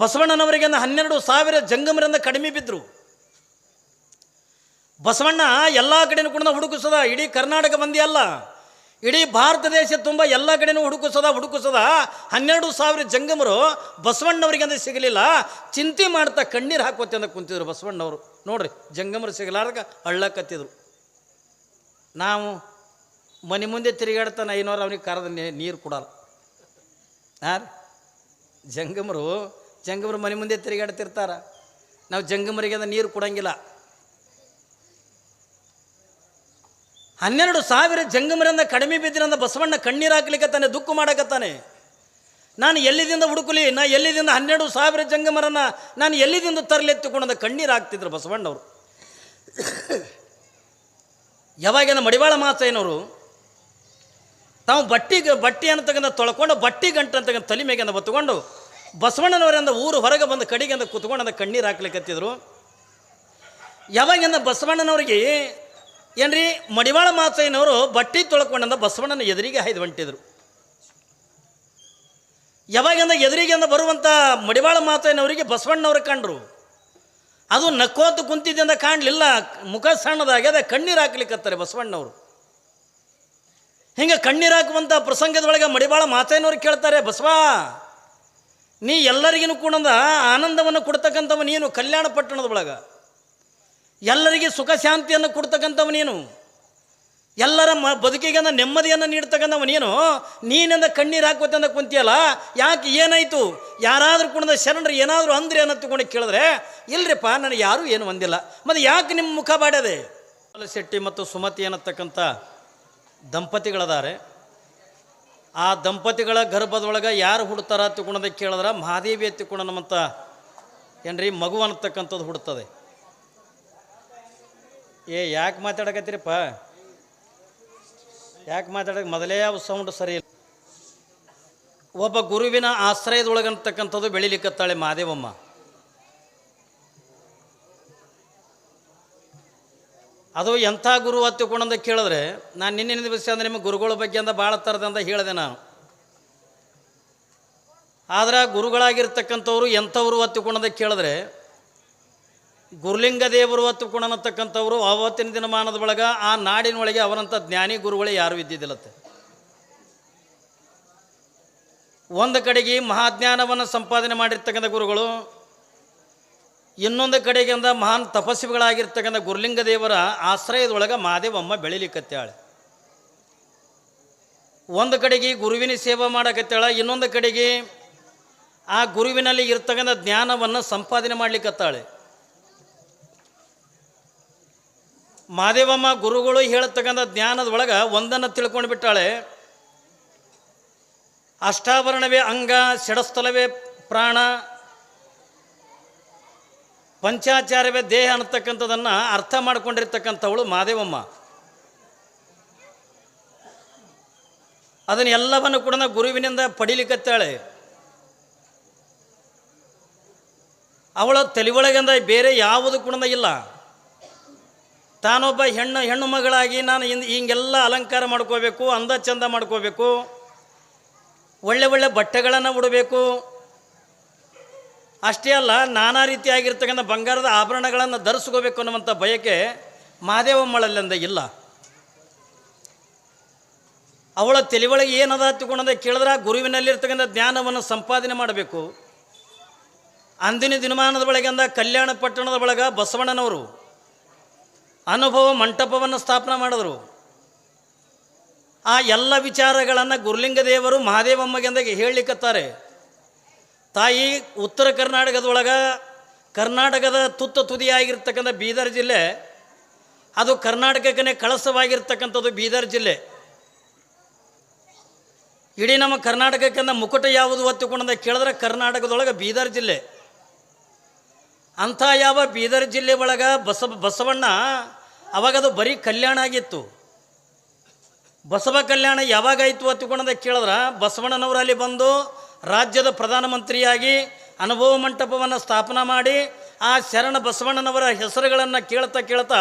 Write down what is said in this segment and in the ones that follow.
ಬಸವಣ್ಣನವರಿಗೆ ಹನ್ನೆರಡು ಸಾವಿರ ಜಂಗಮರಿಂದ ಕಡಿಮೆ ಬಿದ್ದರು ಬಸವಣ್ಣ ಎಲ್ಲ ಕಡೆನೂ ಕೂಡ ಹುಡುಕಿಸದ, ಇಡೀ ಕರ್ನಾಟಕ ಮಂದಿ ಅಲ್ಲ. ಇಡೀ ಭಾರತ ದೇಶ ತುಂಬ ಎಲ್ಲ ಕಡೆನೂ ಹುಡುಕಿಸದ ಹುಡುಕಿಸದ ಹನ್ನೆರಡು ಸಾವಿರ ಜಂಗಮರು ಬಸವಣ್ಣವರಿಗೆ ಅಂದರೆ ಸಿಗಲಿಲ್ಲ. ಚಿಂತೆ ಮಾಡ್ತಾ ಕಣ್ಣೀರು ಹಾಕೋತಿ ಅಂತ ಕುಂತಿದ್ರು ಬಸವಣ್ಣವರು. ನೋಡ್ರಿ, ಜಂಗಮರು ಸಿಗಲಾರ್ದಾಗ ಹಳ್ಳಕತ್ತಿದ್ರು. ನಾವು ಮನೆ ಮುಂದೆ ತಿರುಗಾಡ್ತಾನೆ ಐನೂರು ಅವನಿಗೆ ಕರೆದ ನೀರು ಕೊಡಲ್ಲ. ಹಾಂ ಜಂಗಮರು ಜಂಗಮರು ಮನೆ ಮುಂದೆ ತಿರುಗಾಡ್ತಿರ್ತಾರ. ನಾವು ಜಂಗಮರಿಗೆ ಅದು ನೀರು ಕೊಡಂಗಿಲ್ಲ. ಹನ್ನೆರಡು ಸಾವಿರ ಜಂಗಮರಿಂದ ಕಡಿಮೆ ಬಿದ್ದಿರಂದ ಬಸವಣ್ಣ ಕಣ್ಣೀರು ಹಾಕ್ಲಿಕ್ಕತ್ತಾನೆ ದುಃಖ ಮಾಡಕತ್ತಾನೆ. ನಾನು ಎಲ್ಲಿದಿಂದ ಹುಡುಕಲಿ? ನಾ ಎಲ್ಲಿದಿಂದ ಹನ್ನೆರಡು ಸಾವಿರ ಜಂಗಮರನ್ನ ನಾನು ಎಲ್ಲಿದಿಂದ ತರಲೆತ್ತುಕೊಂಡ ಕಣ್ಣೀರು ಹಾಕ್ತಿದ್ರು ಬಸವಣ್ಣವರು. ಯಾವಾಗಿನ ಮಡಿವಾಳ ಮಾಸಯ್ಯನವರು ತಾವು ಬಟ್ಟಿ, ಬಟ್ಟೆಯನ್ನು ತಗೊಂಡು ತೊಳ್ಕೊಂಡು ಬಟ್ಟಿ ಗಂಟು ಅಂತಕ್ಕಂಥ ತಲೆ ಮೇಗಿಂದ ಬತ್ತುಕೊಂಡು ಬಸವಣ್ಣನವರಿಂದ ಊರು ಹೊರಗೆ ಬಂದು ಕಡೆಗಿಂದ ಕುತ್ಕೊಂಡು ಅಂದ ಕಣ್ಣೀರು ಹಾಕ್ಲಿಕ್ಕತ್ತಿದ್ರು ಯಾವಾಗಿಂದ ಬಸವಣ್ಣನವ್ರಿಗೆ, ಏನ್ರಿ ಮಡಿವಾಳ ಮಾತಯ್ಯನವರು ಬಟ್ಟಿ ತೊಳ್ಕೊಂಡಂದ ಬಸವಣ್ಣನ ಎದುರಿಗೆ ಹಾಯ್ದು ಹೊಂಟಿದ್ರು. ಯಾವಾಗಿಂದ ಎದುರಿಗೆಂದ ಬರುವಂಥ ಮಡಿವಾಳ ಮಾತಯ್ಯನವರಿಗೆ ಬಸವಣ್ಣನವ್ರು ಕಂಡ್ರು. ಅದು ನಕ್ಕೋತು ಕುಂತಿದ್ದಿಂದ ಕಾಣಲಿಲ್ಲ. ಮುಖ ಸಣ್ಣದಾಗ್ಯದ ಕಣ್ಣೀರು ಹಾಕ್ಲಿಕ್ಕತ್ತಾರೆ ಬಸವಣ್ಣವರು ಹಿಂಗೆ ಕಣ್ಣೀರು ಹಾಕುವಂಥ ಪ್ರಸಂಗದೊಳಗೆ ಮಡಿವಾಳ ಮಾತಯ್ಯನವ್ರು ಕೇಳ್ತಾರೆ, ಬಸವ ನೀ ಎಲ್ಲರಿಗಿನೂ ಕೂಡ ಆನಂದವನ್ನು ಕೊಡ್ತಕ್ಕಂಥವ ನೀನು, ಕಲ್ಯಾಣ ಪಟ್ಟಣದೊಳಗೆ ಎಲ್ಲರಿಗೆ ಸುಖ ಶಾಂತಿಯನ್ನು ಕೊಡ್ತಕ್ಕಂಥವ ನೀನು. ಎಲ್ಲರ ಮ ಬದುಕಿಗೆ ನೆಮ್ಮದಿಯನ್ನು ನೀಡ್ತಕ್ಕಂಥವ ನೀನು. ನೀನಿಂದ ಕಣ್ಣೀರು ಹಾಕೋತಂದ ಕುಂತಿಯಲ್ಲ, ಯಾಕೆ ಏನಾಯಿತು? ಯಾರಾದರೂ ಕುಣದ ಶರಣರು ಏನಾದರೂ ಅಂದ್ರೆ ಅನ್ನೋ ತಗೊಂಡು ಕೇಳಿದ್ರೆ, ಇಲ್ರಿಪ್ಪ, ನನಗೆ ಯಾರೂ ಏನು ಒಂದಿಲ್ಲ ಮತ್ತು ಯಾಕೆ ನಿಮ್ಮ ಮುಖ ಬಾಡ್ಯದೆ? ಶೆಟ್ಟಿ ಮತ್ತು ಸುಮತಿ ಅನ್ನತಕ್ಕಂಥ ದಂಪತಿಗಳದಾರೆ. ಆ ದಂಪತಿಗಳ ಗರ್ಭದೊಳಗೆ ಯಾರು ಹುಡ್ತಾರ ತಿಳ್ಕೊಳೋದ ಕೇಳಿದ್ರೆ ಮಹಾದೇವಿ ಎತ್ತಿಕೊಂಡು ನಮ್ಮಂತ ಏನ್ರಿ ಮಗು ಅನ್ನತಕ್ಕಂಥದ್ದು ಹುಡ್ತದೆ ಏ, ಯಾಕೆ ಮಾತಾಡಕತ್ತೀರಪ್ಪ? ಯಾಕೆ ಮಾತಾಡಕ್ಕೆ ಮೊದಲೇ ಯಾವ ಸೌಂಡ್ ಸರಿ ಇಲ್ಲ. ಒಬ್ಬ ಗುರುವಿನ ಆಶ್ರಯದೊಳಗಂತಕ್ಕಂಥದ್ದು ಬೆಳಿಲಿಕ್ಕತ್ತಾಳೆ ಮಾದೇವಮ್ಮ ಅದು ಎಂಥ ಗುರು ಅಂತ ಕೇಳಿದ್ರೆ, ನಾನು ನಿನ್ನೆ ದಿವಸ ಅಂದ್ರೆ ನಿಮಗೆ ಗುರುಗಳ ಬಗ್ಗೆ ಅಂತ ಭಾಳ ಥರದಂದ ಹೇಳಿದೆ ನಾನು. ಆದ್ರೆ ಗುರುಗಳಾಗಿರ್ತಕ್ಕಂಥವ್ರು ಎಂಥವ್ರು ಹತ್ತಿಕೊಂಡಂದ ಕೇಳಿದ್ರೆ, ಗುರುಲಿಂಗ ದೇವರು ಹತ್ತುಕೊಂಡನತಕ್ಕಂಥವ್ರು ಅವತ್ತಿನ ದಿನಮಾನದ ಒಳಗೆ ಆ ನಾಡಿನೊಳಗೆ ಅವರಂಥ ಜ್ಞಾನಿ ಗುರುಗಳೇ ಯಾರು ಇದ್ದಿದ್ದಿಲ್ಲತ್ತೆ. ಒಂದು ಕಡೆಗೆ ಮಹಾಜ್ಞಾನವನ್ನು ಸಂಪಾದನೆ ಮಾಡಿರ್ತಕ್ಕಂಥ ಗುರುಗಳು ಇನ್ನೊಂದು ಕಡೆಗೆ ಅಂದ ಮಹಾನ್ ತಪಸ್ವಿಗಳಾಗಿರ್ತಕ್ಕಂಥ ಗುರುಲಿಂಗ ದೇವರ ಆಶ್ರಯದೊಳಗೆ ಮಾದೇವಮ್ಮ ಬೆಳಿಲಿಕ್ಕತ್ತಾಳೆ ಒಂದು ಕಡೆಗೆ ಗುರುವಿನ ಸೇವೆ ಮಾಡಕತ್ತಾಳೆ ಇನ್ನೊಂದು ಕಡೆಗೆ ಆ ಗುರುವಿನಲ್ಲಿ ಇರ್ತಕ್ಕಂಥ ಜ್ಞಾನವನ್ನು ಸಂಪಾದನೆ ಮಾಡಲಿಕ್ಕತ್ತಾಳೆ. ಮಾದೇವಮ್ಮ ಗುರುಗಳು ಹೇಳತಕ್ಕಂಥ ಜ್ಞಾನದೊಳಗೆ ಒಂದನ್ನು ತಿಳ್ಕೊಂಡು ಬಿಟ್ಟಾಳೆ. ಅಷ್ಟಾಭರಣವೇ ಅಂಗ ಷಡಸ್ಥಲವೇ ಪ್ರಾಣ ಪಂಚಾಚಾರವೇ ದೇಹ ಅನ್ನತಕ್ಕಂಥದ್ದನ್ನು ಅರ್ಥ ಮಾಡ್ಕೊಂಡಿರ್ತಕ್ಕಂಥವಳು ಮಾದೇವಮ್ಮ. ಅದನ್ನೆಲ್ಲವನ್ನು ಕೂಡ ಗುರುವಿನಿಂದ ಪಡಿಲಿಕ್ಕತ್ತಾಳೆ ಅವಳ ತಲೆಯೊಳಗಿಂದ ಬೇರೆ ಯಾವುದು ಕೂಡ ಇಲ್ಲ. ತಾನೊಬ್ಬ ಹೆಣ್ಣು ಹೆಣ್ಣು ಮಗಳಾಗಿ ನಾನು ಹಿಂದೆ ಹಿಂಗೆಲ್ಲ ಅಲಂಕಾರ ಮಾಡ್ಕೋಬೇಕು, ಅಂದ ಚಂದ ಮಾಡ್ಕೋಬೇಕು, ಒಳ್ಳೆ ಒಳ್ಳೆ ಬಟ್ಟೆಗಳನ್ನು ಉಡಬೇಕು ಅಷ್ಟೇ ಅಲ್ಲ, ನಾನಾ ರೀತಿಯಾಗಿರ್ತಕ್ಕಂಥ ಬಂಗಾರದ ಆಭರಣಗಳನ್ನು ಧರಿಸ್ಕೋಬೇಕು ಅನ್ನುವಂಥ ಬಯಕೆ ಮಹಾದೇವಮ್ಮಳಲ್ಲಿಂದ ಇಲ್ಲ. ಅವಳ ತಿಳಿವಳಿಗೆ ಏನದ ತಿಳ್ಕೊಂಡಂದ ಕೇಳಿದ್ರೆ ಗುರುವಿನಲ್ಲಿರ್ತಕ್ಕಂಥ ಜ್ಞಾನವನ್ನು ಸಂಪಾದನೆ ಮಾಡಬೇಕು. ಅಂದಿನ ದಿನಮಾನದ ಒಳಗಿಂದ ಕಲ್ಯಾಣ ಪಟ್ಟಣದ ಒಳಗೆ ಬಸವಣ್ಣನವರು ಅನುಭವ ಮಂಟಪವನ್ನು ಸ್ಥಾಪನೆ ಮಾಡಿದ್ರು. ಆ ಎಲ್ಲ ವಿಚಾರಗಳನ್ನು ಗುರುಲಿಂಗ ದೇವರು ಮಹಾದೇವಮ್ಮಗೆ ಹೇಳಲಿಕ್ಕತ್ತಾರೆ ತಾಯಿ ಉತ್ತರ ಕರ್ನಾಟಕದೊಳಗೆ ಕರ್ನಾಟಕದ ತುತ್ತ ತುದಿಯಾಗಿರ್ತಕ್ಕಂಥ ಬೀದರ್ ಜಿಲ್ಲೆ, ಅದು ಕರ್ನಾಟಕಕ್ಕೇ ಕಳಸವಾಗಿರ್ತಕ್ಕಂಥದ್ದು ಬೀದರ್ ಜಿಲ್ಲೆ. ಇಡೀ ನಮ್ಮ ಕರ್ನಾಟಕಕ್ಕಿಂತ ಮುಕುಟ ಯಾವುದು ಒತ್ತುಕೊಂಡಂತ ಕೇಳಿದ್ರೆ ಕರ್ನಾಟಕದೊಳಗೆ ಬೀದರ್ ಜಿಲ್ಲೆ. ಅಂಥ ಯಾವ ಬೀದರ್ ಜಿಲ್ಲೆ ಒಳಗೆ ಬಸ, ಬಸವಣ್ಣ, ಅವಾಗ ಅದು ಬರೀ ಕಲ್ಯಾಣ ಆಗಿತ್ತು. ಬಸವ ಕಲ್ಯಾಣ ಯಾವಾಗಾಯಿತು ಹತ್ತಿಕೊಂಡದ ಕೇಳಿದ್ರೆ ಬಸವಣ್ಣನವರು ಅಲ್ಲಿ ಬಂದು ರಾಜ್ಯದ ಪ್ರಧಾನಮಂತ್ರಿಯಾಗಿ ಅನುಭವ ಮಂಟಪವನ್ನು ಸ್ಥಾಪನೆ ಮಾಡಿ ಆ ಶರಣ ಬಸವಣ್ಣನವರ ಹೆಸರುಗಳನ್ನು ಕೇಳ್ತಾ ಕೇಳ್ತಾ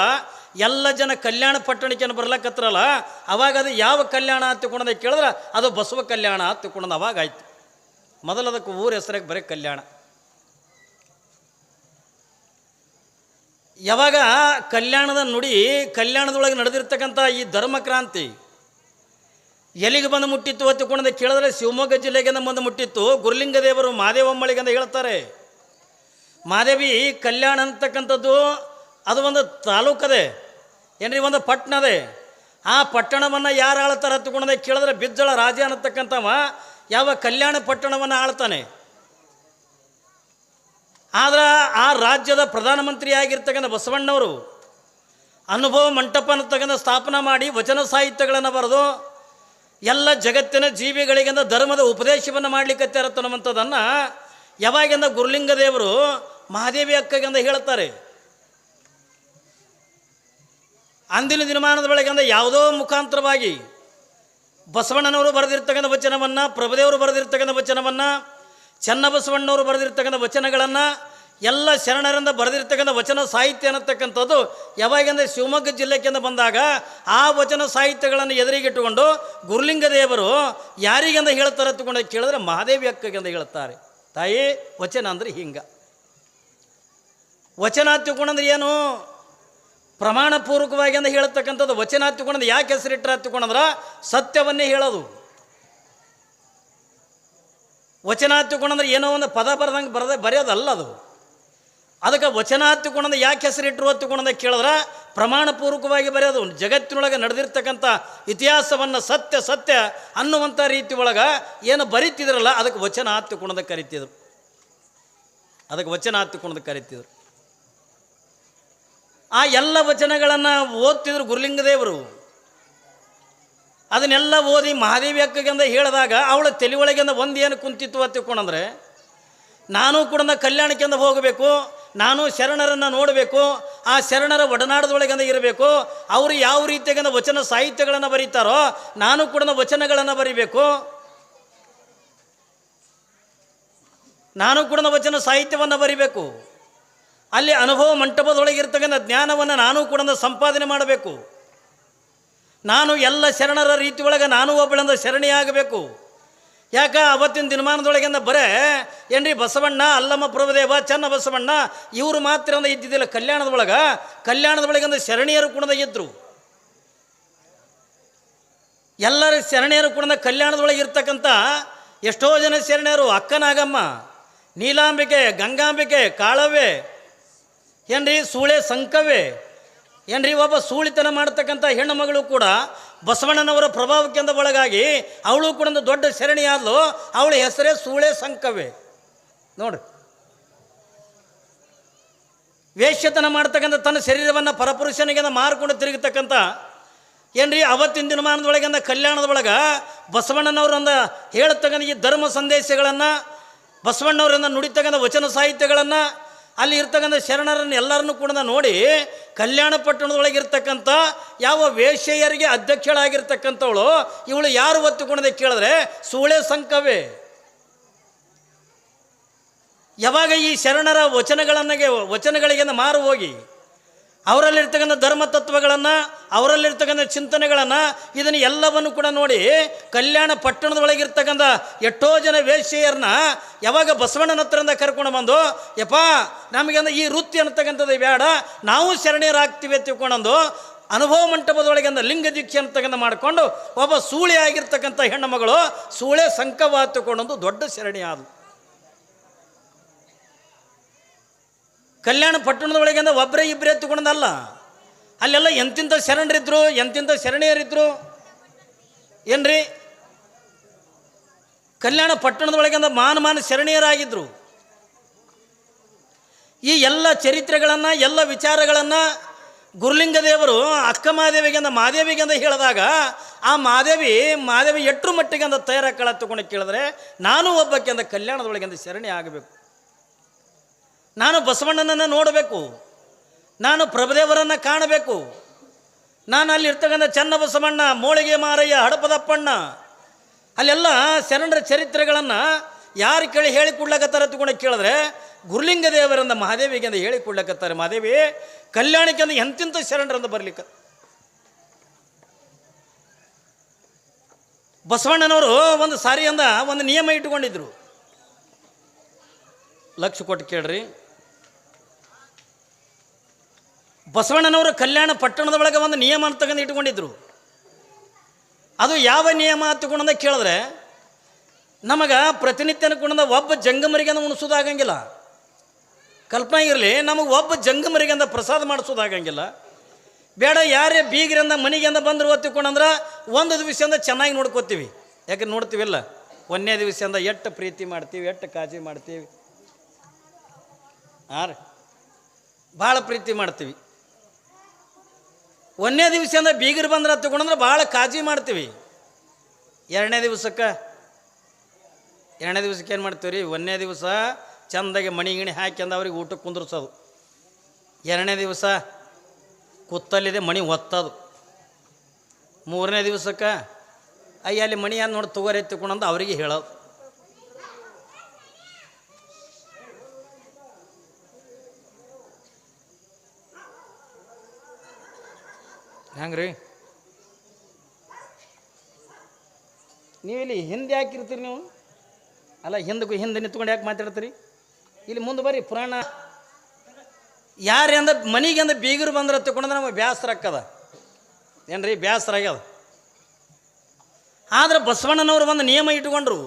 ಎಲ್ಲ ಜನ ಕಲ್ಯಾಣ ಪಟ್ಟಣಕ್ಕೆ ಬರ್ಲಕ್ಕತ್ರಲ್ಲ ಅವಾಗ ಅದು ಯಾವ ಕಲ್ಯಾಣ ಅಂತ ಕುಣದ ಕೇಳಿದ್ರೆ ಅದು ಬಸವ ಕಲ್ಯಾಣ ಅಂತ ಕುಣದ ಅವಾಗ ಆಯಿತು. ಮೊದಲದಕ್ಕೆ ಊರ ಹೆಸರಿಗೆ ಬರೀ ಕಲ್ಯಾಣ. ಯಾವಾಗ ಕಲ್ಯಾಣದ ನುಡಿ ಕಲ್ಯಾಣದೊಳಗೆ ನಡೆದಿರ್ತಕ್ಕಂಥ ಈ ಧರ್ಮಕ್ರಾಂತಿ ಎಲ್ಲಿಗೆ ಬಂದು ಮುಟ್ಟಿತ್ತು ಕುಣದ ಕೇಳಿದ್ರೆ ಶಿವಮೊಗ್ಗ ಜಿಲ್ಲೆಗೆ ಬಂದು ಮುಟ್ಟಿತ್ತು. ಗುರುಲಿಂಗ ದೇವರು ಮಾದೇವಮ್ಮಳಿಗೆ ಅಂತ ಹೇಳ್ತಾರೆ. ಮಾದೇವಿ, ಕಲ್ಯಾಣ ಅಂತಕ್ಕಂಥದ್ದು ಅದು ಒಂದು ತಾಲೂಕದೆ. ಏನ್ರಿ, ಒಂದು ಪಟ್ಟಣದೆ. ಆ ಪಟ್ಟಣವನ್ನು ಯಾರು ಆಳ್ತಾರೆ ಹತ್ತುಕೊಂಡೆ ಕೇಳಿದ್ರೆ ಬಿದ್ದಳ ರಾಜ ಅನ್ನತಕ್ಕಂಥವ ಯಾವ ಕಲ್ಯಾಣ ಪಟ್ಟಣವನ್ನು ಆಳ್ತಾನೆ. ಆದ್ರೆ ಆ ರಾಜ್ಯದ ಪ್ರಧಾನಮಂತ್ರಿ ಆಗಿರ್ತಕ್ಕಂಥ ಬಸವಣ್ಣವರು ಅನುಭವ ಮಂಟಪ ಅನ್ನತಕ್ಕಂಥ ಸ್ಥಾಪನೆ ಮಾಡಿ ವಚನ ಸಾಹಿತ್ಯಗಳನ್ನು ಬರೆದು ಎಲ್ಲ ಜಗತ್ತಿನ ಜೀವಿಗಳಿಗಿಂದ ಧರ್ಮದ ಉಪದೇಶವನ್ನು ಮಾಡಲಿಕ್ಕೆ ಅನ್ನುವಂಥದ್ದನ್ನು ಯಾವಾಗಿಂದ ಗುರುಲಿಂಗ ದೇವರು ಮಹಾದೇವಿ ಅಕ್ಕಗೆಂದ ಹೇಳ್ತಾರೆ ಅಂದಿನ ದಿನಮಾನದ ಬೆಳಗ್ಗೆಂದ ಯಾವುದೋ ಮುಖಾಂತರವಾಗಿ ಬಸವಣ್ಣನವರು ಬರೆದಿರ್ತಕ್ಕಂಥ ವಚನವನ್ನು, ಪ್ರಭುದೇವರು ಬರೆದಿರ್ತಕ್ಕಂಥ ವಚನವನ್ನು ಚನ್ನಬಸವಣ್ಣವರು ಬರೆದಿರ್ತಕ್ಕಂಥ ವಚನಗಳನ್ನು ಎಲ್ಲ ಶರಣರಿಂದ ಬರೆದಿರ್ತಕ್ಕಂಥ ವಚನ ಸಾಹಿತ್ಯ ಅನ್ನತಕ್ಕಂಥದ್ದು ಯಾವಾಗಂದರೆ ಶಿವಮೊಗ್ಗ ಜಿಲ್ಲೆಗೆಂದ ಬಂದಾಗ ಆ ವಚನ ಸಾಹಿತ್ಯಗಳನ್ನು ಎದುರಿಗಿಟ್ಟುಕೊಂಡು ಗುರುಲಿಂಗ ದೇವರು ಯಾರಿಗೆಂದ ಹೇಳ್ತಾರೆ ತಗೊಂಡು ಕೇಳಿದ್ರೆ ಮಹಾದೇವಿ ಅಕ್ಕಗೆಂದ ಹೇಳ್ತಾರೆ. ತಾಯಿ, ವಚನ ಅಂದರೆ ಹಿಂಗ. ವಚನ ಹತ್ತಿಕೊಂಡಂದ್ರೆ ಏನು? ಪ್ರಮಾಣಪೂರ್ವಕವಾಗಿ ಅಂತ ಹೇಳ್ತಕ್ಕಂಥದ್ದು ವಚನ ಯಾಕೆ ಹೆಸರಿಟ್ಟರೆ ತಿಳ್ಕೊಂಡಂದ್ರೆ ಸತ್ಯವನ್ನೇ ಹೇಳೋದು. ವಚನ ತಿಳ್ಕೊಂಡಂದ್ರೆ ಏನೋ ಒಂದು ಪದ ಬರೆದಂಗೆ ಬರದೆ ಬರೆಯೋದಲ್ಲ ಅದು. ಅದಕ್ಕೆ ವಚನ ಹತ್ತಿಕೊಂಡ್ರೆ ಯಾಕೆ ಹೆಸರಿಟ್ಟರು ಹತ್ತಿಕೊಂಡ್ರೆ ಕೇಳಿದ್ರೆ, ಪ್ರಮಾಣಪೂರ್ವಕವಾಗಿ ಬರೆಯೋದು ಜಗತ್ತಿನೊಳಗೆ ನಡೆದಿರ್ತಕ್ಕಂಥ ಇತಿಹಾಸವನ್ನು ಸತ್ಯ ಸತ್ಯ ಅನ್ನುವಂಥ ರೀತಿ ಒಳಗೆ ಏನು ಬರೀತಿದ್ರಲ್ಲ, ಅದಕ್ಕೆ ವಚನ ಹತ್ತಿಕೊಂಡದ ಕರಿತಿದ್ರು. ಅದಕ್ಕೆ ವಚನ ಹತ್ತಿಕೊಂಡದ ಕರಿತಿದ್ರು. ಆ ಎಲ್ಲ ವಚನಗಳನ್ನು ಓದ್ತಿದ್ರು ಗುರುಲಿಂಗ ದೇವರು ಅದನ್ನೆಲ್ಲ ಓದಿ ಮಹಾದೇವಿ ಅಕ್ಕಗೆಂದ ಹೇಳಿದಾಗ ಅವಳ ತಲೆ ಒಳಗಿಂದ ಒಂದು ಏನು ಕುಂತಿತ್ತು ತಿಳ್ಕೊಂಡಂದ್ರೆ ನಾನು ಕೂಡ ಕಲ್ಯಾಣಕ್ಕೆಂದ ಹೋಗಬೇಕು ನಾನು ಶರಣರನ್ನು ನೋಡಬೇಕು, ಆ ಶರಣರ ಒಡನಾಡದೊಳಗಿಂದ ಇರಬೇಕು, ಅವರು ಯಾವ ರೀತಿಯಾಗಿಂದ ವಚನ ಸಾಹಿತ್ಯಗಳನ್ನು ಬರೀತಾರೋ, ನಾನು ಕೂಡ ವಚನಗಳನ್ನು ಬರಿಬೇಕು. ನಾನು ಕೂಡ ವಚನ ಸಾಹಿತ್ಯವನ್ನು ಬರಿಬೇಕು. ಅಲ್ಲಿ ಅನುಭವ ಮಂಟಪದೊಳಗಿರ್ತಕ್ಕಂಥ ಜ್ಞಾನವನ್ನು ನಾನು ಕೂಡ ಸಂಪಾದನೆ ಮಾಡಬೇಕು. ನಾನು ಎಲ್ಲ ಶರಣರ ರೀತಿ ಒಳಗೆ ನಾನು ಒಬ್ಬಳಂದ ಶರಣಿಯಾಗಬೇಕು ಯಾಕ ಅವತ್ತಿನ ದಿನಮಾನದೊಳಗಿಂದ ಬರೇ, ಏನ್ರಿ ಬಸವಣ್ಣ, ಅಲ್ಲಮ್ಮ, ಪ್ರಭುದೇವ, ಚನ್ನ ಬಸವಣ್ಣ, ಇವರು ಮಾತ್ರ ಒಂದು ಇದ್ದಿದ್ದಿಲ್ಲ ಕಲ್ಯಾಣದೊಳಗೆ. ಕಲ್ಯಾಣದೊಳಗಿಂದ ಶರಣೀಯರು ಕುಣದ ಇದ್ದರು ಎಲ್ಲರ ಶರಣೆಯರು ಕೂಡ ಕಲ್ಯಾಣದೊಳಗೆ ಇರ್ತಕ್ಕಂಥ ಎಷ್ಟೋ ಜನ ಶರಣೆಯರು, ಅಕ್ಕನಾಗಮ್ಮ, ನೀಲಾಂಬಿಕೆ, ಗಂಗಾಂಬಿಕೆ ಕಾಳವೆ ಏನ್ರಿ, ಸೂಳೆ ಸಂಕವೇ ಏನ್ರಿ, ಒಬ್ಬ ಸೂಳಿತನ ಮಾಡ್ತಕ್ಕಂಥ ಹೆಣ್ಣು ಮಗಳು ಕೂಡ ಬಸವಣ್ಣನವರ ಪ್ರಭಾವಕ್ಕಿಂದ ಒಳಗಾಗಿ ಅವಳು ಕೂಡ ಒಂದು ದೊಡ್ಡ ಶರಣಿಯಾದ್ಲು. ಅವಳ ಹೆಸರೇ ಸೂಳೆ ಸಂಕವೇ. ನೋಡ್ರಿ. ವೇಶ್ಯತನ ಮಾಡ್ತಕ್ಕಂಥ ತನ್ನ ಶರೀರವನ್ನು ಪರಪುರುಷನಿಗೆ ಮಾರ್ಕೊಂಡು ತಿರುಗತಕ್ಕಂಥ ಏನ್ರಿ, ಅವತ್ತಿನ ದಿನಮಾನದೊಳಗಿಂದ ಕಲ್ಯಾಣದ ಕಲ್ಯಾಣದೊಳಗೆ ಬಸವಣ್ಣನವರಂದ ಹೇಳ್ತಕ್ಕಂಥ ಈ ಧರ್ಮ ಸಂದೇಶಗಳನ್ನು ಬಸವಣ್ಣವರಿಂದ ನುಡಿತಕ್ಕಂಥ ವಚನ ಸಾಹಿತ್ಯಗಳನ್ನು ಅಲ್ಲಿ ಇರ್ತಕ್ಕಂಥ ಶರಣರನ್ನು ಎಲ್ಲರನ್ನು ಕೂಡ ನೋಡಿ ಕಲ್ಯಾಣ ಪಟ್ಟಣದೊಳಗೆ ಇರ್ತಕ್ಕಂಥ ಯಾವ ವೇಶ್ಯೆಯರಿಗೆ ಅಧ್ಯಕ್ಷಳಾಗಿರ್ತಕ್ಕಂಥವಳು, ಇವಳು ಯಾರು ಒತ್ತುಕೊಂಡದೆ ಕೇಳಿದ್ರೆ ಸೂಳೆ ಸಂಕವೇ. ಯಾವಾಗ ಈ ಶರಣರ ವಚನಗಳನ್ನಗೆ ವಚನಗಳಿಗೆ ಮಾರು ಹೋಗಿ ಅವರಲ್ಲಿರ್ತಕ್ಕಂಥ ಧರ್ಮ ತತ್ವಗಳನ್ನು ಅವರಲ್ಲಿರ್ತಕ್ಕಂಥ ಚಿಂತನೆಗಳನ್ನು ಇದನ್ನು ಎಲ್ಲವನ್ನು ಕೂಡ ನೋಡಿ ಕಲ್ಯಾಣ ಪಟ್ಟಣದೊಳಗಿರ್ತಕ್ಕಂಥ ಎಷ್ಟೋ ಜನ ವೇಶ್ಯೆಯರನ್ನ ಯಾವಾಗ ಬಸವಣ್ಣನ ಹತ್ರದಿಂದ ಕರ್ಕೊಂಡು ಬಂದು, ಯಪ್ಪ ನಮಗೆಂದ ಈ ವೃತ್ತಿ ಅನ್ನತಕ್ಕಂಥದ್ದು ಬೇಡ, ನಾವು ಶರಣೀಯರಾಗ್ತೀವಿ ತಿಳ್ಕೊಂಡಂದು ಅನುಭವ ಮಂಟಪದೊಳಗಿಂದ ಲಿಂಗ ದೀಕ್ಷೆ ಅಂತಕ್ಕಂಥ ಮಾಡಿಕೊಂಡು ಒಬ್ಬ ಸೂಳೆ ಆಗಿರ್ತಕ್ಕಂಥ ಹೆಣ್ಣು ಮಗಳು ಸೂಳೆ ಸಂಕವ ತಗೊಂಡೊಂದು ದೊಡ್ಡ ಶರಣಿ ಆದಳು ಕಲ್ಯಾಣ ಪಟ್ಟಣದೊಳಗಿಂದ ಒಬ್ಬರೇ ಇಬ್ಬರೇ ತಗೊಂಡಲ್ಲ ಅಲ್ಲೆಲ್ಲ ಎಂತಿಂಥ ಶರಣರಿದ್ರು ಎಂತಿಂಥ ಶರಣೀಯರಿದ್ರು. ಏನ್ರಿ? ಕಲ್ಯಾಣ ಪಟ್ಟಣದೊಳಗಿಂದ ಮಾನ ಮಾನ ಶರಣೀಯರಾಗಿದ್ದರು ಈ ಎಲ್ಲ ಚರಿತ್ರೆಗಳನ್ನು, ಎಲ್ಲ ವಿಚಾರಗಳನ್ನು ಗುರುಲಿಂಗ ದೇವರು ಅಕ್ಕ ಮಾದೇವಿಗೆಂದ ಅಂತ ಹೇಳಿದಾಗ, ಆ ಮಾದೇವಿ ಮಾದೇವಿ ಎಟ್ಟರು ಮಟ್ಟಿಗೆ ಅಂದ ತಯಾರಕ್ಕಳ ತಗೊಂಡು ಕೇಳಿದ್ರೆ, ನಾನು ಒಬ್ಬಕ್ಕೆಂದ ಕಲ್ಯಾಣದೊಳಗಿಂದ ಶರಣಿ ಆಗಬೇಕು. ನಾನು ಬಸವಣ್ಣನನ್ನು ನೋಡಬೇಕು. ನಾನು ಪ್ರಭುದೇವರನ್ನು ಕಾಣಬೇಕು. ನಾನು ಅಲ್ಲಿ ಇರ್ತಕ್ಕಂಥ ಚನ್ನ ಬಸವಣ್ಣ ಮೋಳಿಗೆ ಮಾರಯ್ಯ, ಹಡಪದಪ್ಪಣ್ಣ, ಅಲ್ಲೆಲ್ಲ ಶರಣರ ಚರಿತ್ರೆಗಳನ್ನು ಯಾರು ಕೇಳಿ ಹೇಳಿಕೊಡ್ಲಕತ್ತಾರ ತಗೊಂಡು ಕೇಳಿದ್ರೆ ಗುರುಲಿಂಗ ದೇವರಂದ ಮಹಾದೇವಿಗೆ ಅಂತ ಹೇಳಿಕೊಡ್ಲಕತ್ತಾರೆ ಮಹಾದೇವಿ ಕಲ್ಯಾಣಕ್ಕೆ ಅಂದ್ರೆ ಎಂತಿಂತ ಶರಣರಂದ ಬರ್ಲಿಕ್ಕೆ. ಬಸವಣ್ಣನವರು ಒಂದು ಸಾರಿ ಅಂದ ಒಂದು ನಿಯಮ ಇಟ್ಟುಕೊಂಡಿದ್ರು. ಲಕ್ಷ ಕೊಟ್ಟು ಕೇಳ್ರಿ. ಬಸವಣ್ಣನವರು ಕಲ್ಯಾಣ ಪಟ್ಟಣದ ಒಳಗೆ ಒಂದು ನಿಯಮ ಅಂತ ತಗೊಂಡು ಇಟ್ಕೊಂಡಿದ್ರು. ಅದು ಯಾವ ನಿಯಮ ಅಂತ ಕೇಳಿದ್ರೆ, ನಮಗೆ ಪ್ರತಿನಿತ್ಯ ಅನ್ಕೊಂಡ ಒಬ್ಬ ಜಂಗಮರಿಗೆ ಉಣಿಸೋದಾಗಂಗಿಲ್ಲ ಕಲ್ಪನೆ ಇರಲಿ, ನಮಗೆ ಒಬ್ಬ ಜಂಗಮರಿಗೆ ಅಂದ ಪ್ರಸಾದ ಮಾಡಿಸೋದಾಗಂಗಿಲ್ಲ ಬೇಡ, ಯಾರೇ ಬೀಗರಿಂದ ಮನೆಗೆಂದ ಬಂದರು ಅಂದ್ರೆ ಒಂದು ದಿವಸದಿಂದ ಚೆನ್ನಾಗಿ ನೋಡ್ಕೋತೀವಿ. ಯಾಕೆ ನೋಡ್ತೀವಿಲ್ಲ? ಒಂದನೇ ದಿವಸದಿಂದ ಎಷ್ಟು ಪ್ರೀತಿ ಮಾಡ್ತೀವಿ ಎಷ್ಟು ಕಾಜಿ ಮಾಡ್ತೀವಿ. ಹಾಂ ರೀ. ಭಾಳ ಪ್ರೀತಿ ಮಾಡ್ತೀವಿ. ಒಂದನೇ ಅಂದ್ರೆ ಬೀಗರು ಬಂದ್ರೆ ತಗೊಂಡಂದ್ರೆ ಭಾಳ ಕಾಜಿ ಮಾಡ್ತೀವಿ. ಎರಡನೇ ದಿವಸಕ್ಕೆ ಎರಡನೇ ದಿವಸಕ್ಕೆ ಏನು ಮಾಡ್ತೀವಿ ರೀ ಒಂದನೇ ದಿವಸ ಚಂದಾಗಿ ಮಣಿ ಗಿಣಿ ಹಾಕ್ಯಂದು ಅವ್ರಿಗೆ ಊಟಕ್ಕೆ ಕುಂದ್ರಿಸೋದು. ಎರಡನೇ ದಿವಸ ಕುತ್ತಲ್ಲಿದೆ ಮಣಿ ಒತ್ತದು. ಮೂರನೇ ದಿವಸಕ್ಕೆ, ಅಯ್ಯ, ಅಲ್ಲಿ ಮಣಿ ಏನು ನೋಡಿ ತಗೋರಿ ತಗೊಂಡು ಅವರಿಗೆ ಹೇಳೋದು. ಹೆಂಗ್ರಿ? ನೀವು ಇಲ್ಲಿ ಹಿಂದೆ ಯಾಕಿರ್ತೀರಿ ನೀವು? ಅಲ್ಲ ಹಿಂದೆ ಹಿಂದೆ ನಿಂತ್ಕೊಂಡು ಯಾಕೆ ಮಾತಾಡ್ತೀರಿ? ಇಲ್ಲಿ ಮುಂದೆ ಬರ್ರಿ, ಪುರಾಣ. ಯಾರು ಅಂದ ಮನೆಗೆ ಅಂದ ಬೀಗರು ಬಂದ್ರೆ ತಗೊಂಡ್ರೆ ನಮಗೆ ಬೇಸರ ಹಾಕದ ಏನ್ರಿ ಬೇಸರ ಆಗ್ಯದ? ಆದ್ರೆ ಬಸವಣ್ಣನವರು ಒಂದು ನಿಯಮ ಇಟ್ಕೊಂಡ್ರು.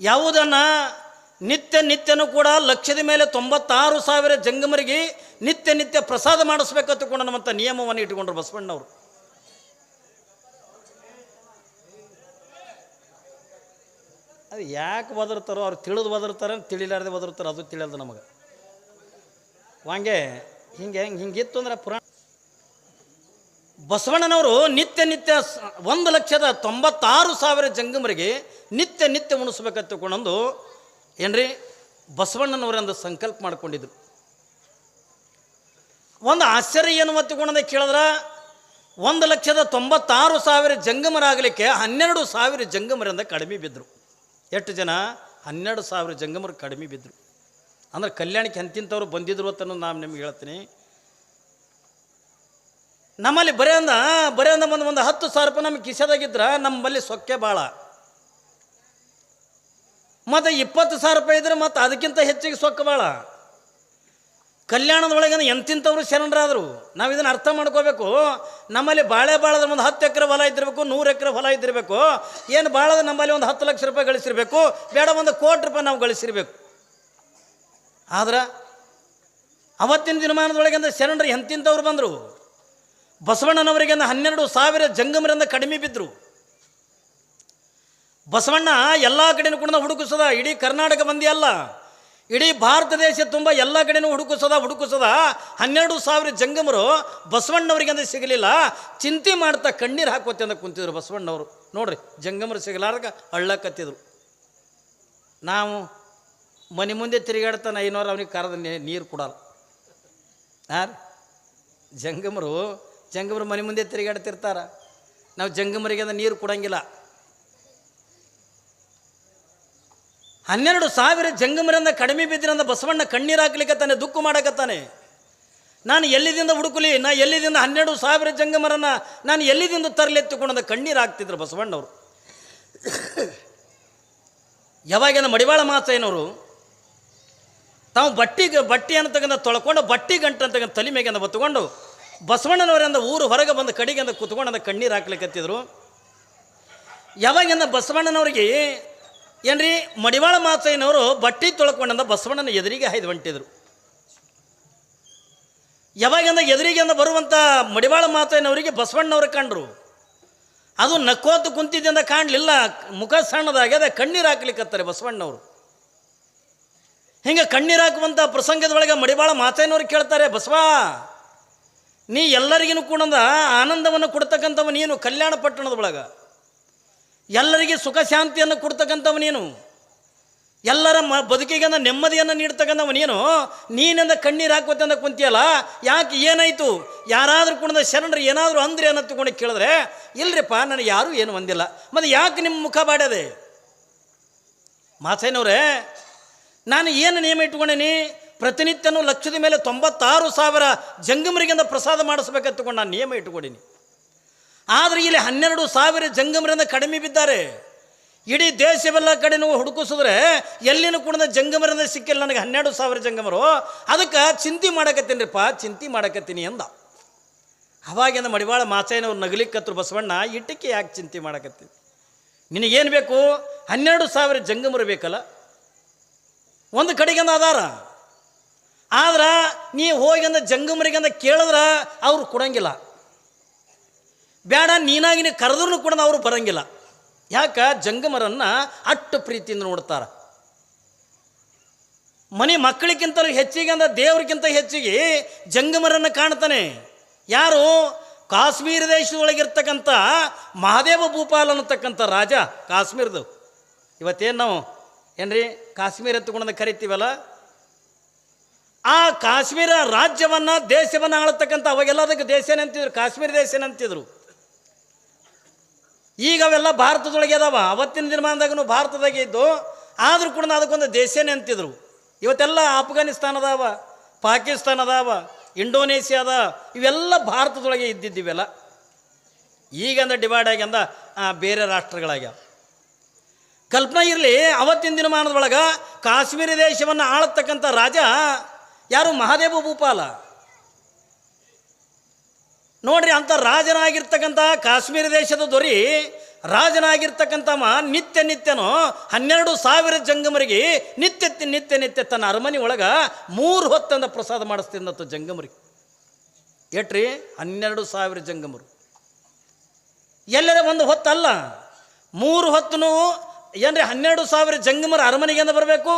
ಯಾವುದನ್ನ ನಿತ್ಯ ನಿತ್ಯನೂ ಕೂಡ ಲಕ್ಷದ ಮೇಲೆ ತೊಂಬತ್ತಾರು ಸಾವಿರ ಜಂಗಮರಿಗೆ ನಿತ್ಯ ನಿತ್ಯ ಪ್ರಸಾದ ಮಾಡಿಸ್ಬೇಕು ತಗೊಂಡು ನಮ್ಮಂಥ ನಿಯಮವನ್ನು ಇಟ್ಕೊಂಡ್ರು ಬಸವಣ್ಣವರು. ಅದು ಯಾಕೆ ಬದರ್ತಾರೋ ಅವ್ರು ತಿಳಿದು ಬದರ್ತಾರೆ ತಿಳಿಲಾರ್ದೆ ಬದರ್ತಾರೆ ಅದು ತಿಳಿಯೋದು ನಮಗೆ. ಹಂಗೆ ಹಿಂಗೆ ಹೆಂಗೆ ಹಿಂಗಿತ್ತು ಅಂದ್ರೆ ಪುರಾಣ ಬಸವಣ್ಣನವರು ನಿತ್ಯ ನಿತ್ಯ ಒಂದು ಲಕ್ಷದ ತೊಂಬತ್ತಾರು ಸಾವಿರ ಜಂಗಮರಿಗೆ ನಿತ್ಯ ನಿತ್ಯ ಉಣಿಸ್ಬೇಕಂತ ತಿಳ್ಕೊಂಡೊಂದು ಏನ್ರಿ? ಬಸವಣ್ಣನವರಂದು ಸಂಕಲ್ಪ ಮಾಡಿಕೊಂಡಿದ್ರು. ಒಂದು ಆಶ್ಚರ್ಯ ಏನು ಗುಣದ ಕೇಳಿದ್ರೆ? ಒಂದು ಲಕ್ಷದ ತೊಂಬತ್ತಾರು ಸಾವಿರ ಜಂಗಮರಾಗಲಿಕ್ಕೆ ಹನ್ನೆರಡು ಸಾವಿರ ಜಂಗಮರಿಂದ ಕಡಿಮೆ ಬಿದ್ದರು ಎಷ್ಟು ಜನ? ಹನ್ನೆರಡು ಸಾವಿರ ಜಂಗಮರು ಕಡಿಮೆ ಬಿದ್ದರು ಅಂದ್ರೆ ಕಲ್ಯಾಣಕ್ಕೆ ಅಂತಿಂಥವ್ರು ಬಂದಿದ್ರು ಅಂತ ನಾನು ನಿಮ್ಗೆ ಹೇಳ್ತೀನಿ. ನಮ್ಮಲ್ಲಿ ಬರೇ ಅಂದ ಬರೇ ಅಂದ ಒಂದು ಒಂದು ಹತ್ತು ಸಾವಿರ ರೂಪಾಯಿ ನಮ್ಗೆ ಕಿಸದಾಗಿದ್ರೆ, ನಮ್ಮಲ್ಲಿ ಸೊಕ್ಕೆ ಭಾಳ ಮತ್ತು ಇಪ್ಪತ್ತು ಸಾವಿರ ರೂಪಾಯಿ ಇದ್ರೆ ಮತ್ತು ಅದಕ್ಕಿಂತ ಹೆಚ್ಚಿಗೆ ಸೊಕ್ಕ ಭಾಳ ಕಲ್ಯಾಣದೊಳಗೆ ಎಂತಿಂಥವ್ರು ಶರಣರಾದರು. ನಾವು ಇದನ್ನು ಅರ್ಥ ಮಾಡ್ಕೋಬೇಕು. ನಮ್ಮಲ್ಲಿ ಬಾಳೆ ಬಾಳದ ಒಂದು ಹತ್ತು ಎಕರೆ ಹೊಲ ಇದ್ದಿರಬೇಕು, ನೂರು ಎಕರೆ ಹೊಲ ಇದ್ದಿರಬೇಕು. ಏನು ಬಾಳದ ನಮ್ಮಲ್ಲಿ ಒಂದು ಹತ್ತು ಲಕ್ಷ ರೂಪಾಯಿ ಗಳಿಸಿರಬೇಕು, ಬೇಡ ಒಂದು ಕೋಟಿ ರೂಪಾಯಿ ನಾವು ಗಳಿಸಿರ್ಬೇಕು. ಆದ್ರೆ ಅವತ್ತಿನ ದಿನಮಾನದೊಳಗಿಂದ ಶರಣರು ಎಂತಿಂಥವ್ರು ಬಂದರು. ಬಸವಣ್ಣನವರಿಗಿಂದ ಹನ್ನೆರಡು ಸಾವಿರ ಜಂಗಮರಿಂದ ಕಡಿಮೆ ಬಿದ್ದರು ಬಸವಣ್ಣ ಎಲ್ಲ ಕಡೆನೂ ಕೂಡ ಹುಡುಕಿಸದ. ಇಡೀ ಕರ್ನಾಟಕ ಮಂದಿ ಅಲ್ಲ. ಇಡೀ ಭಾರತ ದೇಶ ತುಂಬ ಎಲ್ಲ ಕಡೆನೂ ಹುಡುಕಿಸದ ಹುಡುಕಿಸದ. ಹನ್ನೆರಡು ಸಾವಿರ ಜಂಗಮರು ಬಸವಣ್ಣವರಿಗೆ ಅಂದ್ರೆ ಸಿಗಲಿಲ್ಲ. ಚಿಂತೆ ಮಾಡ್ತಾ ಕಣ್ಣೀರು ಹಾಕೋತಿ ಅಂತ ಕುಂತಿದ್ರು ಬಸವಣ್ಣವರು. ನೋಡ್ರಿ, ಜಂಗಮರು ಸಿಗಲಾರ್ದಾಗ ಅಳ್ಳಕತ್ತಿದ್ರು. ನಾವು ಮನೆ ಮುಂದೆ ತಿರುಗಾಡ್ತಾನೆ ಐನೂರು ಅವನಿಗೆ ಕರೆದ ನೀರು ಕೊಡಲ್ಲ. ಹಾಂ ಜಂಗಮರು ಜಂಗಮರು ಮನೆ ಮುಂದೆ ತಿರುಗಾಡ್ತಿರ್ತಾರ. ನಾವು ಜಂಗಮರಿಗೆ ಅಂದ್ರೆ ನೀರು ಕೊಡಂಗಿಲ್ಲ. ಹನ್ನೆರಡು ಸಾವಿರ ಜಂಗಮರಿಂದ ಕಡಿಮೆ ಬಿದ್ದಿರಂದ ಬಸವಣ್ಣ ಕಣ್ಣೀರು ಹಾಕ್ಲಿಕ್ಕತ್ತಾನೆ ದುಃಖ ಮಾಡಕತ್ತಾನೆ. ನಾನು ಎಲ್ಲಿದಿಂದ ಹುಡುಕಲಿ? ನಾ ಎಲ್ಲಿದಿಂದ ಹನ್ನೆರಡು ಸಾವಿರ ಜಂಗಮರನ್ನ ನಾನು ಎಲ್ಲಿದಿಂದ ತರಲೆತ್ತುಕೊಂಡ ಕಣ್ಣೀರು ಹಾಕ್ತಿದ್ರು ಬಸವಣ್ಣವರು. ಯಾವಾಗಿನ ಮಡಿವಾಳ ಮಾಸಯ್ಯನವರು ತಾವು ಬಟ್ಟಿಗೆ ಬಟ್ಟೆಯನ್ನು ಅಂತಕ್ಕಂಥ ತೊಳ್ಕೊಂಡು, ಬಟ್ಟಿ ಗಂಟು ಅಂತಕ್ಕಂಥ ತಲೆ ಮೇಗಿಂದ ಬತ್ಕೊಂಡು ಬಸವಣ್ಣನವರಿಂದ ಊರು ಹೊರಗೆ ಬಂದು ಕಡೆಗಿಂದ ಕುತ್ಕೊಂಡು ಅಂದ ಕಣ್ಣೀರು ಹಾಕ್ಲಿಕ್ಕತ್ತಿದ್ರು ಯಾವಾಗಿಂದ ಬಸವಣ್ಣನವರಿಗೆ ಏನ್ರಿ? ಮಡಿವಾಳ ಮಾತಯ್ಯನವರು ಬಟ್ಟೆ ತೊಳ್ಕೊಂಡಂದ ಬಸವಣ್ಣನ ಎದುರಿಗೆ ಹಾಯ್ದು ಹೊಂಟಿದ್ರು. ಯಾವಾಗಿಂದ ಎದುರಿಗೆಂದ ಬರುವಂಥ ಮಡಿವಾಳ ಮಾತಯ್ಯನವರಿಗೆ ಬಸವಣ್ಣವ್ರು ಕಂಡ್ರು. ಅದು ನಕ್ಕೋತು ಕುಂತಿದ್ದಿಂದ ಕಾಣಲಿಲ್ಲ. ಮುಖ ಸಣ್ಣದಾಗ್ಯದ ಕಣ್ಣೀರು ಹಾಕ್ಲಿಕ್ಕತ್ತಾರೆ ಬಸವಣ್ಣವರು ಹಿಂಗೆ ಕಣ್ಣೀರು ಹಾಕುವಂಥ ಪ್ರಸಂಗದೊಳಗೆ ಮಡಿವಾಳ ಮಾತಯ್ಯನವ್ರು ಕೇಳ್ತಾರೆ, ಬಸವ, ನೀ ಎಲ್ಲರಿಗೂ ಕೂಡ ಆನಂದವನ್ನು ಕೊಡ್ತಕ್ಕಂಥವ ನೀನು ಕಲ್ಯಾಣ ಪಟ್ಟಣದ ಒಳಗೆ ಎಲ್ಲರಿಗೆ ಸುಖ ಶಾಂತಿಯನ್ನು ಕೊಡ್ತಕ್ಕಂಥವನೇನು? ಎಲ್ಲರ ಮ ಬದುಕಿಗೆ ನೆಮ್ಮದಿಯನ್ನು ನೀಡ್ತಕ್ಕಂಥವನೇನು ನೀನಿಂದ ಕಣ್ಣೀರು ಹಾಕೋತಂದ ಕುಂತಿಯಲ್ಲ? ಯಾಕೆ ಏನಾಯಿತು? ಯಾರಾದರೂ ಕುಣದ ಶರಣರು ಏನಾದರೂ ಅಂದ್ರೆ ಅನ್ನೋ ತಗೊಂಡು ಕೇಳಿದ್ರೆ, ಇಲ್ರಿಪ್ಪ, ನನಗೆ ಯಾರೂ ಏನು ಒಂದಿಲ್ಲ ಮತ್ತು ಯಾಕೆ ನಿಮ್ಮ ಮುಖ ಬಾಡದೆ ಮಾಸೇನವ್ರೆ ನಾನು ಏನು ನಿಯಮ ಇಟ್ಕೊಂಡೇನಿ ಪ್ರತಿನಿತ್ಯನೂ ಲಕ್ಷದ ಮೇಲೆ ತೊಂಬತ್ತಾರು ಸಾವಿರ ಜಂಗಮರಿಗಿಂದ ಪ್ರಸಾದ ಮಾಡಿಸ್ಬೇಕಂತಕೊಂಡು ನಾನು ನಿಯಮ ಇಟ್ಕೊಂಡೀನಿ ಆದರೆ ಇಲ್ಲಿ ಹನ್ನೆರಡು ಸಾವಿರ ಜಂಗಮರಿಂದ ಕಡಿಮೆ ಬಿದ್ದಾರೆ. ಇಡೀ ದೇಶವೆಲ್ಲ ಕಡೆ ನೀವು ಹುಡುಕಿಸಿದ್ರೆ ಎಲ್ಲಿನೂ ಕೂಡ ಜಂಗಮರಿಂದ ಸಿಕ್ಕಿಲ್ಲ ನನಗೆ ಹನ್ನೆರಡು ಸಾವಿರ ಜಂಗಮರು. ಅದಕ್ಕೆ ಚಿಂತೆ ಮಾಡಕತ್ತೀನಿರಿಪ್ಪ, ಚಿಂತೆ ಮಾಡಕತ್ತೀನಿ ಅಂದ. ಅವಾಗಿಂದ ಮಡಿವಾಳ ಮಾಚಯ್ಯನವ್ರು ನಗಲಿಕ್ಕತ್ರು ಬಸವಣ್ಣ ಇಟ್ಟಿಕೆ ಯಾಕೆ ಚಿಂತೆ ಮಾಡಕತ್ತೀನಿ ನಿನಗೇನು ಬೇಕು? ಹನ್ನೆರಡು ಸಾವಿರ ಜಂಗಮರು ಬೇಕಲ್ಲ? ಒಂದು ಕಡೆಗೆಂದ ಅದಾರ ಆದ್ರೆ ನೀ ಹೋಗಿಂದ ಜಂಗಮರಿಗಂದ ಕೇಳಿದ್ರೆ ಅವ್ರು ಕೊಡಂಗಿಲ್ಲ. ಬೇಡ, ನೀನಾಗಿನ ಕರೆದ್ರೂ ಕೂಡ ಅವರು ಬರಂಗಿಲ್ಲ. ಯಾಕ? ಜಂಗಮರನ್ನು ಅಟ್ಟು ಪ್ರೀತಿಯಿಂದ ನೋಡ್ತಾರೆ. ಮನೆ ಮಕ್ಕಳಿಗಿಂತಲೂ ಹೆಚ್ಚಿಗೆ ಅಂದ್ರೆ ದೇವ್ರಿಗಿಂತ ಹೆಚ್ಚಿಗೆ ಜಂಗಮರನ್ನು ಕಾಣ್ತಾನೆ. ಯಾರು? ಕಾಶ್ಮೀರ ದೇಶದೊಳಗಿರ್ತಕ್ಕಂಥ ಮಹಾದೇವ ಭೂಪಾಲ್ ಅನ್ನತಕ್ಕಂಥ ರಾಜ ಕಾಶ್ಮೀರದು. ಇವತ್ತೇನು ನಾವು? ಏನ್ರಿ? ಕಾಶ್ಮೀರ ಎತ್ತುಕೊಂಡ ಕರಿತೀವಲ್ಲ? ಆ ಕಾಶ್ಮೀರ ರಾಜ್ಯವನ್ನು ದೇಶವನ್ನು ಆಳತಕ್ಕಂಥ ಅವಾಗೆಲ್ಲ ಅದಕ್ಕೆ ದೇಶನೇ ಅಂತಿದ್ರು, ಕಾಶ್ಮೀರ ದೇಶನೇ ಅಂತಿದ್ರು. ಈಗ ಅವೆಲ್ಲ ಭಾರತದೊಳಗೆ ಅದಾವ. ಅವತ್ತಿನ ದಿನಮಾನದಾಗೂ ಭಾರತದಾಗೆ ಇದ್ದು, ಆದರೂ ಕೂಡ ಅದಕ್ಕೊಂದು ದೇಶನೇ ಅಂತಿದ್ರು. ಇವತ್ತೆಲ್ಲ ಆಫ್ಘಾನಿಸ್ತಾನ ಅದಾವ, ಪಾಕಿಸ್ತಾನ ಅದಾವ, ಇಂಡೋನೇಷ್ಯಾ ಅದ, ಇವೆಲ್ಲ ಭಾರತದೊಳಗೆ ಇದ್ದಿದ್ದಿವೆಲ್ಲ ಈಗಂದ ಡಿವೈಡ್ ಆಗ್ಯಂದ ಬೇರೆ ರಾಷ್ಟ್ರಗಳಾಗ್ಯಾವ. ಕಲ್ಪನೆ ಇರಲಿ, ಅವತ್ತಿನ ದಿನಮಾನದೊಳಗೆ ಕಾಶ್ಮೀರ ದೇಶವನ್ನು ಆಳತಕ್ಕಂಥ ರಾಜ ಯಾರು? ಮಹಾದೇವ ಭೂಪಾಲ. ನೋಡ್ರಿ ಅಂತ ರಾಜನಾಗಿರ್ತಕ್ಕಂಥ ಕಾಶ್ಮೀರ ದೇಶದ ದೊರಿ ರಾಜನಾಗಿರ್ತಕ್ಕಂಥಮ್ಮ ನಿತ್ಯ ನಿತ್ಯನೋ ಹನ್ನೆರಡು ಸಾವಿರ ಜಂಗಮರಿಗೆ ನಿತ್ಯ ನಿತ್ಯ ನಿತ್ಯ ತನ್ನ ಅರಮನೆ ಒಳಗೆ ಮೂರು ಹೊತ್ತಂದ ಪ್ರಸಾದ ಮಾಡಿಸ್ತಿದ್ದಂಥ ಜಂಗಮರಿಗೆ ಏಟ್ರಿ? ಹನ್ನೆರಡು ಸಾವಿರ ಜಂಗಮರು. ಎಲ್ಲರ ಒಂದು ಹೊತ್ತಲ್ಲ. ಮೂರು ಹೊತ್ತು ಏನ್ರಿ ಹನ್ನೆರಡು ಸಾವಿರ ಜಂಗಮರು ಅರಮನೆಗೆಂದ ಬರಬೇಕು,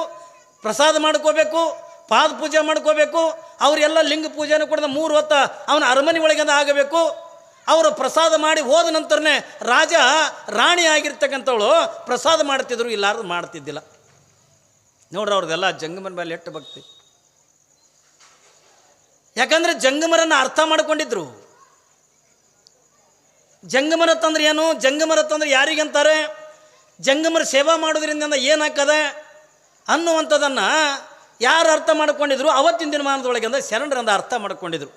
ಪ್ರಸಾದ ಮಾಡ್ಕೋಬೇಕು ಪಾದ ಪೂಜೆ ಮಾಡ್ಕೋಬೇಕು ಅವರೆಲ್ಲ ಲಿಂಗ ಪೂಜೆನೂ ಕೂಡ ಮೂರು ಹೊತ್ತ ಅವನ ಅರಮನೆ ಒಳಗಿಂದ ಆಗಬೇಕು? ಅವರು ಪ್ರಸಾದ ಮಾಡಿ ಹೋದ ನಂತರನೇ ರಾಜ ರಾಣಿ ಆಗಿರ್ತಕ್ಕಂಥವಳು ಪ್ರಸಾದ ಮಾಡ್ತಿದ್ರು ಇಲ್ಲಾರ್ದು ಮಾಡ್ತಿದ್ದಿಲ್ಲ. ನೋಡ್ರಿ ಅವ್ರದ್ದೆಲ್ಲ ಜಂಗಮನ ಮೇಲೆ ಎಟ್ಟು ಭಕ್ತಿ. ಯಾಕಂದ್ರೆ ಜಂಗಮರನ್ನು ಅರ್ಥ ಮಾಡ್ಕೊಂಡಿದ್ರು. ಜಂಗಮರ ತಂದ್ರೆ ಏನು? ಜಂಗಮರ ತಂದ್ರೆ ಯಾರಿಗಂತಾರೆ ಜಂಗಮರ ಸೇವಾ ಮಾಡೋದ್ರಿಂದ ಏನಾಗ್ತದೆ? ಅನ್ನುವಂಥದ್ದನ್ನು ಯಾರು ಅರ್ಥ ಮಾಡ್ಕೊಂಡಿದ್ರು? ಅವತ್ತಿನ ದಿನಮಾನದೊಳಗೆ ಅಂದ್ರೆ ಶರಣರಂದ ಅರ್ಥ ಮಾಡ್ಕೊಂಡಿದ್ರು.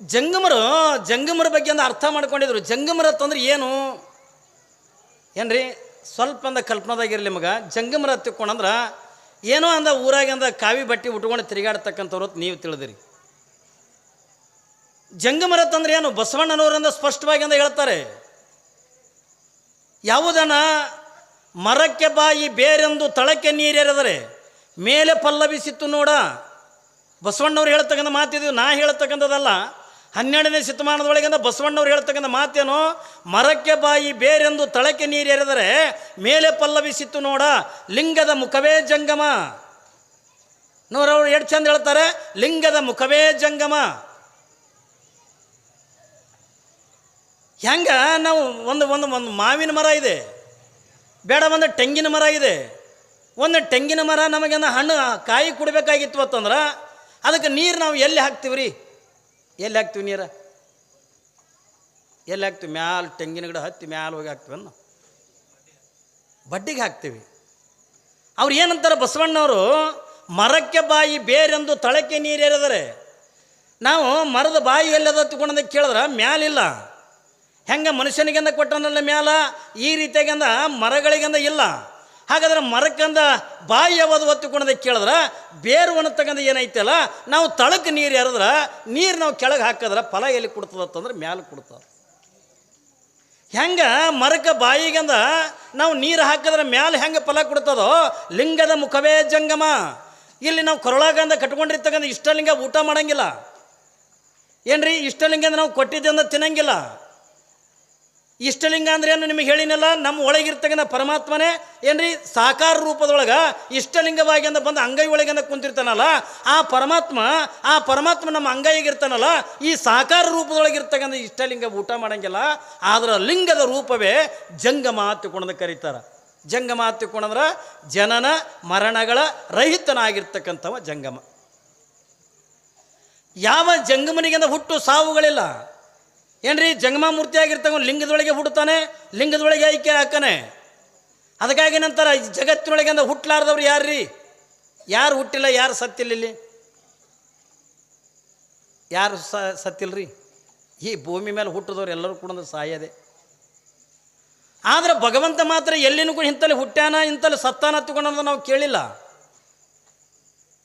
ಜಂಗಮರು, ಜಂಗಮರ ಬಗ್ಗೆ ಅಂದ್ರೆ ಅರ್ಥ ಮಾಡ್ಕೊಂಡಿದ್ರು. ಜಂಗಮರ ತಂದ್ರೆ ಏನು? ಏನ್ರಿ? ಸ್ವಲ್ಪ ಅಂದ ಕಲ್ಪನಾದಾಗಿರಲಿ ನಿಮಗೆ ಜಂಗಮರ ತಿಕ್ಕೊಂಡಂದ್ರೆ ಏನೋ ಅಂದ ಊರಾಗಂದ ಕಾವಿ ಬಟ್ಟೆ ಉಟ್ಕೊಂಡು ತಿರುಗಾಡ್ತಕ್ಕಂಥವ್ರು ನೀವು ತಿಳಿದಿರಿ. ಜಂಗಮರ ಅಂದ್ರೆ ಏನು? ಬಸವಣ್ಣನವರಿಂದ ಸ್ಪಷ್ಟವಾಗಿ ಅಂತ ಹೇಳ್ತಾರೆ. ಯಾವುದನ ಮರಕ್ಕೆ ಬಾಯಿ ಬೇರೆಂದು ತಳಕ್ಕೆ ನೀರೆರೆದರೆ ಮೇಲೆ ಪಲ್ಲವಿಸಿತ್ತು ನೋಡ. ಬಸವಣ್ಣವ್ರು ಹೇಳ್ತಕ್ಕಂಥ ಮಾತಿದ್ವಿ ನಾ ಹೇಳ್ತಕ್ಕಂಥದ್ದಲ್ಲ. ಹನ್ನೆರಡನೇ ಶತಮಾನದೊಳಗಿಂದ ಬಸವಣ್ಣವ್ರು ಹೇಳ್ತಕ್ಕಂಥ ಮಾತೇನು? ಮರಕ್ಕೆ ಬಾಯಿ ಬೇರೆಂದು ತಳಕ್ಕೆ ನೀರೆರೆದರೆ ಮೇಲೆ ಪಲ್ಲವಿಸಿತ್ತು ನೋಡ. ಲಿಂಗದ ಮುಖವೇ ಜಂಗಮ. ನೋಡವ್ರು ಎಷ್ಟು ಚಂದ ಹೇಳ್ತಾರೆ? ಲಿಂಗದ ಮುಖವೇ ಜಂಗಮ. ಹೆಂಗ? ನಾವು ಒಂದು ಒಂದು ಒಂದು ಮಾವಿನ ಮರ ಇದೆ. ಬೇಡ ಒಂದು ತೆಂಗಿನ ಮರ ಇದೆ. ಒಂದು ತೆಂಗಿನ ಮರ ನಮಗೇನ ಹಣ್ಣು ಕಾಯಿ ಕುಡಬೇಕಾಗಿತ್ತು ಅಂತಂದ್ರೆ ಅದಕ್ಕೆ ನೀರು ನಾವು ಎಲ್ಲಿ ಹಾಕ್ತೀವಿ ರೀ ಎಲ್ಲಿ ಹಾಕ್ತೀವಿ ನೀರು? ಎಲ್ಲಿ ಹಾಕ್ತೀವಿ? ಮ್ಯಾಲ ತೆಂಗಿನ ಗಿಡ ಹತ್ತಿ ಮ್ಯಾಲ ಹೋಗಿ ಹಾಕ್ತೀವಿ ನಾವು ಬಡ್ಡಿಗೆ ಹಾಕ್ತೀವಿ. ಅವ್ರು ಏನಂತಾರೆ ಬಸವಣ್ಣವರು? ಮರಕ್ಕೆ ಬಾಯಿ ಬೇರೆಂದು ತಳಕ್ಕೆ ನೀರು ಎರೆದರೆ ನಾವು ಮರದ ಬಾಯಿ ಎಲ್ಲದ ತಗೊಂಡಂದ ಕೇಳಿದ್ರೆ ಮ್ಯಾಲಿಲ್ಲ ಹೆಂಗೆ ಮನುಷ್ಯನಿಗೆಂದ ಕೊಟ್ಟನಲ್ಲ ಮ್ಯಾಲ? ಈ ರೀತಿಯಾಗಂದ ಮರಗಳಿಗಂದ ಇಲ್ಲ. ಹಾಗಾದ್ರೆ ಮರಕ್ಕಂದ ಬಾಯಿ ಯಾವುದು ಒತ್ತುಕೊಂಡದ ಕೇಳಿದ್ರೆ? ಬೇರು ಅನ್ನತಕ್ಕಂಥ ಏನೈತಲ್ಲ, ನಾವು ತಳಕ್ಕೆ ನೀರು ಎರೆದ್ರೆ, ನೀರು ನಾವು ಕೆಳಗೆ ಹಾಕಿದ್ರೆ ಫಲ ಎಲ್ಲಿ ಕೊಡ್ತದತ್ತಂದ್ರೆ ಮ್ಯಾಲೆ ಕೊಡ್ತದೆ. ಹೆಂಗೆ ಮರಕ್ಕೆ ಬಾಯಿಗಂದ ನಾವು ನೀರು ಹಾಕಿದ್ರೆ ಮ್ಯಾಲೆ ಹೆಂಗೆ ಫಲ ಕೊಡ್ತದೋ? ಲಿಂಗದ ಮುಖವೇ ಜಂಗಮ. ಇಲ್ಲಿ ನಾವು ಕೊರಳಾಗಂದ ಕಟ್ಕೊಂಡಿರ್ತಕ್ಕಂಥ ಇಷ್ಟಲಿಂಗ ಊಟ ಮಾಡಂಗಿಲ್ಲ. ಏನ್ರಿ? ಇಷ್ಟಲಿಂಗ ನಾವು ನಾವು ಕೊಟ್ಟಿದ್ದಂದ ತಿನ್ನಂಗಿಲ್ಲ. ಇಷ್ಟಲಿಂಗ ಅಂದ್ರೆ ಏನು ನಿಮಗೆ ಹೇಳಿನಲ್ಲ? ನಮ್ಮ ಒಳಗಿರ್ತಕ್ಕಂಥ ಪರಮಾತ್ಮನೇ. ಏನ್ರಿ? ಸಾಕಾರ ರೂಪದೊಳಗೆ ಇಷ್ಟಲಿಂಗವಾಗಿ ಅಂದ ಬಂದು ಅಂಗೈ ಒಳಗಿಂದ ಕುಂತಿರ್ತಾನಲ್ಲ, ಆ ಪರಮಾತ್ಮ ಆ ಪರಮಾತ್ಮ ನಮ್ಮ ಅಂಗೈಗಿರ್ತಾನಲ್ಲ ಈ ಸಾಕಾರ ರೂಪದೊಳಗಿರ್ತಕ್ಕಂಥ ಇಷ್ಟಲಿಂಗ ಊಟ ಮಾಡಂಗಿಲ್ಲ. ಆದ್ರೆ ಲಿಂಗದ ರೂಪವೇ ಜಂಗಮ ಹತ್ತಿಕೊಂಡಂದು ಕರೀತಾರ. ಜಂಗಮ ಹತ್ತಿಕೊಂಡಂದ್ರೆ ಜನನ, ಮರಣಗಳ ರಹಿತನಾಗಿರ್ತಕ್ಕಂಥವ ಜಂಗಮ. ಯಾವ ಜಂಗಮನಿಗಿಂತ ಹುಟ್ಟು ಸಾವುಗಳಿಲ್ಲ. ಏನ್ರಿ ಜಂಗಮ ಆಗಿರ್ತಕ್ಕ ಲಿಂಗದೊಳಗೆ ಹುಡ್ತಾನೆ ಲಿಂಗದೊಳಗೆ ಐಕ್ಯ ಹಾಕನೆ ಅದಕ್ಕಾಗಿ ನಂತರ ಜಗತ್ತಿನೊಳಗೆ ಅಂದ ಹುಟ್ಟಲಾರ್ದವ್ರು ಯಾರ್ರಿ? ಯಾರು ಹುಟ್ಟಿಲ್ಲ, ಯಾರು ಸತ್ತಿಲ್ಲ ಯಾರು ಸ, ಸತ್ತಿಲ್ರಿ? ಈ ಭೂಮಿ ಮೇಲೆ ಹುಟ್ಟಿದವ್ರು ಎಲ್ಲರೂ ಕೂಡ ಸಾಯದೆ. ಆದ್ರೆ ಭಗವಂತ ಮಾತ್ರ ಎಲ್ಲಿನೂ ಕೂಡ ಇಂತಲ್ಲಿ ಹುಟ್ಟ್ಯಾನ, ಇಂಥಲ್ಲಿ ಸತ್ತಾನ ತಗೊಂಡು ನಾವು ಕೇಳಿಲ್ಲ.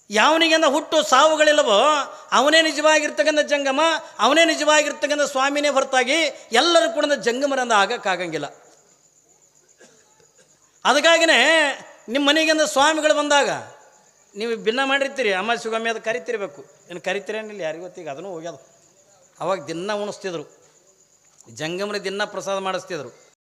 ಯಾವನಿಗೆಂದ ಹುಟ್ಟು ಸಾವುಗಳಿಲ್ಲವೋ ಅವನೇ ನಿಜವಾಗಿರ್ತಕ್ಕಂಥ ಜಂಗಮ, ಅವನೇ ನಿಜವಾಗಿರ್ತಕ್ಕಂಥ ಸ್ವಾಮಿನೇ ಹೊರತಾಗಿ ಎಲ್ಲರೂ ಕೂಡ ಜಂಗಮರಂದ ಆಗಕ್ಕಾಗಂಗಿಲ್ಲ. ಅದಕ್ಕಾಗಿನೇ ನಿಮ್ಮ ಮನೆಗೆಂದ ಸ್ವಾಮಿಗಳು ಬಂದಾಗ ನೀವು ಭಿನ್ನ ಮಾಡಿರ್ತೀರಿ ಅಮ್ಮ ಸುಗಮಿ ಅದು ಕರಿತಿರ್ಬೇಕು. ಏನು ಕರಿತೀರೇನಿಲ್ಲ ಯಾರಿಗೂ ಗೊತ್ತೀಗ ಅದನ್ನು ಹೋಗ್ಯದ. ಅವಾಗ ದಿನ ಉಣಿಸ್ತಿದ್ರು. ಜಂಗಮರಿ ದಿನ ಪ್ರಸಾದ ಮಾಡಿಸ್ತಿದ್ರು.